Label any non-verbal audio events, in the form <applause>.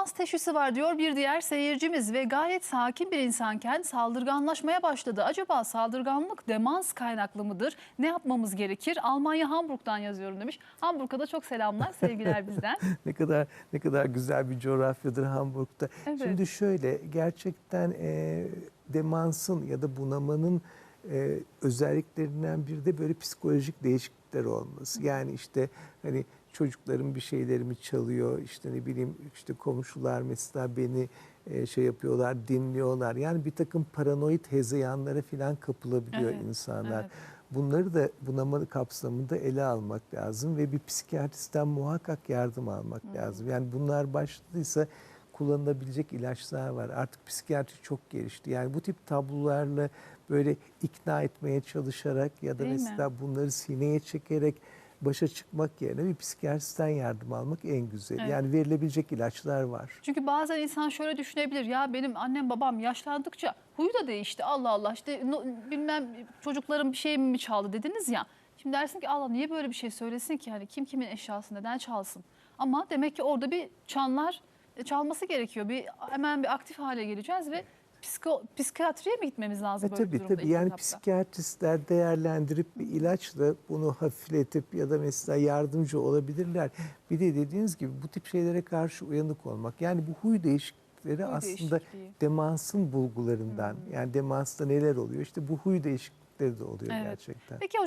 Demans teşhisi var diyor bir diğer seyircimiz ve gayet sakin bir insanken saldırganlaşmaya başladı. Acaba saldırganlık demans kaynaklı mıdır? Ne yapmamız gerekir? Almanya Hamburg'dan yazıyorum demiş. Hamburg'a da çok selamlar, sevgiler bizden. <laughs> ne kadar ne kadar güzel bir coğrafyadır Hamburg'da. Evet. Şimdi şöyle gerçekten e, demansın ya da bunamanın e, özelliklerinden biri de böyle psikolojik değişiklikler olması. Yani işte hani çocuklarım bir şeylerimi çalıyor işte ne bileyim işte komşular mesela beni e, şey yapıyorlar dinliyorlar. Yani bir takım paranoid hezeyanlara falan kapılabiliyor Evet, insanlar. evet. Bunları da bunama kapsamında ele almak lazım ve bir psikiyatristten muhakkak yardım almak lazım. Yani bunlar başladıysa kullanılabilecek ilaçlar var. Artık psikiyatri çok gelişti. Yani bu tip tablolarla böyle ikna etmeye çalışarak ya da Değil mi? mesela bunları sineye çekerek başa çıkmak yerine bir psikiyatristen yardım almak en güzeli. Evet. Yani verilebilecek ilaçlar var. Çünkü bazen insan şöyle düşünebilir ya benim annem babam yaşlandıkça huyu da değişti Allah Allah işte no- bilmem çocuklarım bir şey mi çaldı dediniz ya. Şimdi dersin ki Allah niye böyle bir şey söylesin ki hani kim kimin eşyası neden çalsın. Ama demek ki orada bir çanlar e, çalması gerekiyor. Bir hemen bir aktif hale geleceğiz ve psiko, psikiyatriye mi gitmemiz lazım E böyle bir tabii durumda tabii yani etapta? psikiyatristler değerlendirip bir ilaçla bunu hafifletip ya da mesela yardımcı olabilirler. Bir de dediğiniz gibi bu tip şeylere karşı uyanık olmak. Yani bu huy değişiklikleri Huy aslında değişikliği. demansın bulgularından. Yani demansta neler oluyor? İşte bu huy değişiklikleri de oluyor Evet. gerçekten. Peki hocam